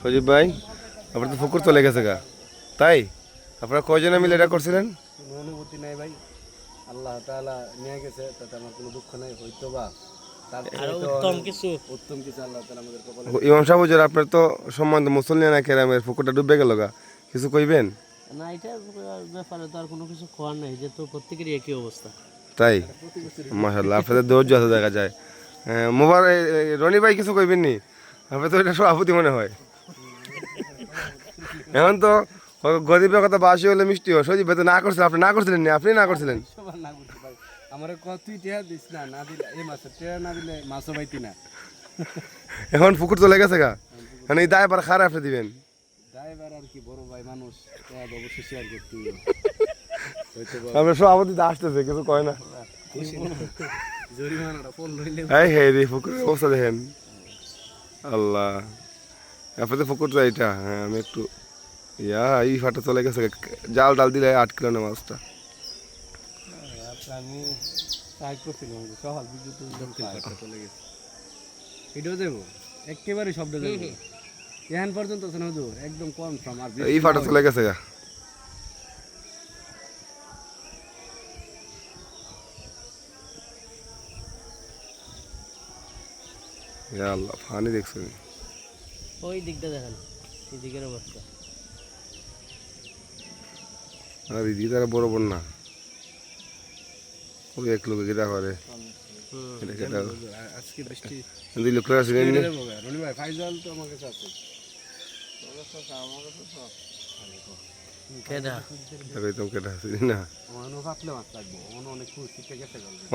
সজীব ভাই আপনার তো পুকুর চলে গেছে গা। তাই? আপনারা কয়জনে মিলে এটা করছিলেন? অনুভূতি নাই ভাই। আল্লাহ তাআলা নিয়ে গেছে তাতে আমার কোনো দুঃখ নাই হয়তো বা তার থেকে আরও তো উত্তম অনেক কিছু। উত্তম কিছু আল্লাহ তাআলা আমাদের কপালে ইমাম সাহেব হুজুর আপনার তো সম্বন্ধ মুসলিম কেরামের পুকুরটা ডুবে গেল গা। কিছু কইবেন? না এটার ব্যাপারে তো আর কোনো কিছু খোয়ার নাই যেহেতু প্রত্যেকেরই একই অবস্থা। তাই? আপনাদের ধৈর্য আছে দেখা যায়। হ্যাঁ, মোবার রনি ভাই কিছু কইবেন নি আপনি তো এটা সভাপতি মনে হয়। এখন তো গরিবের কথা বাসি হলে মিষ্টি হয়। সজীব তো না করছিলেন আপনি না করছিলেন নি? আপনি না করছিলেন? সবার না করতে ভাই। আমার কত তুই দিস না না দিলে এই মাছের টিয়া না দিলে মাছও পাইতি না। এখন পুকুর চলে গেছে গা? মানে দায় বার খারাপ আপনি দিবেন? ড্রাইভার আর কি বড় ভাই মানুষ অবশ্যই শেয়ার করতে হয়তো বা আপনার সভাপতি তো আসতেছে কিছু কয় না। এই হে রে অবস্থা দেখেন। আল্লাহ। আপনাদের এইটা হ্যাঁ আমি একটু ইয়া এই ফাটা চলে গেছে। জাল ডাল দিলে আট কিলো না মাছটা। আচ্ছা, আমি ট্রাই করছিলাম সকাল বিদ্যুৎ চলে গেছে। এটাও দেবো? একেবারে শব্দ দেবো। এখন পর্যন্ত আছে না হুজুর? একদম কনফার্ম আর এই ফাটা চলে গেছে গা। আল্লাহ পানি দেখছেন ওই দিকটা দেখেন এই দিকের অবস্থা। আর এই দিদারা বড় বড় না। ওই এক লোক গিরা করে। দুই লোক আছে।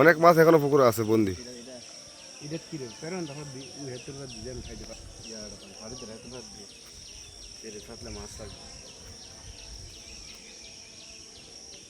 অনেক মাছ এখনও পুকুর আছে বন্দি। মাছ লাগবে।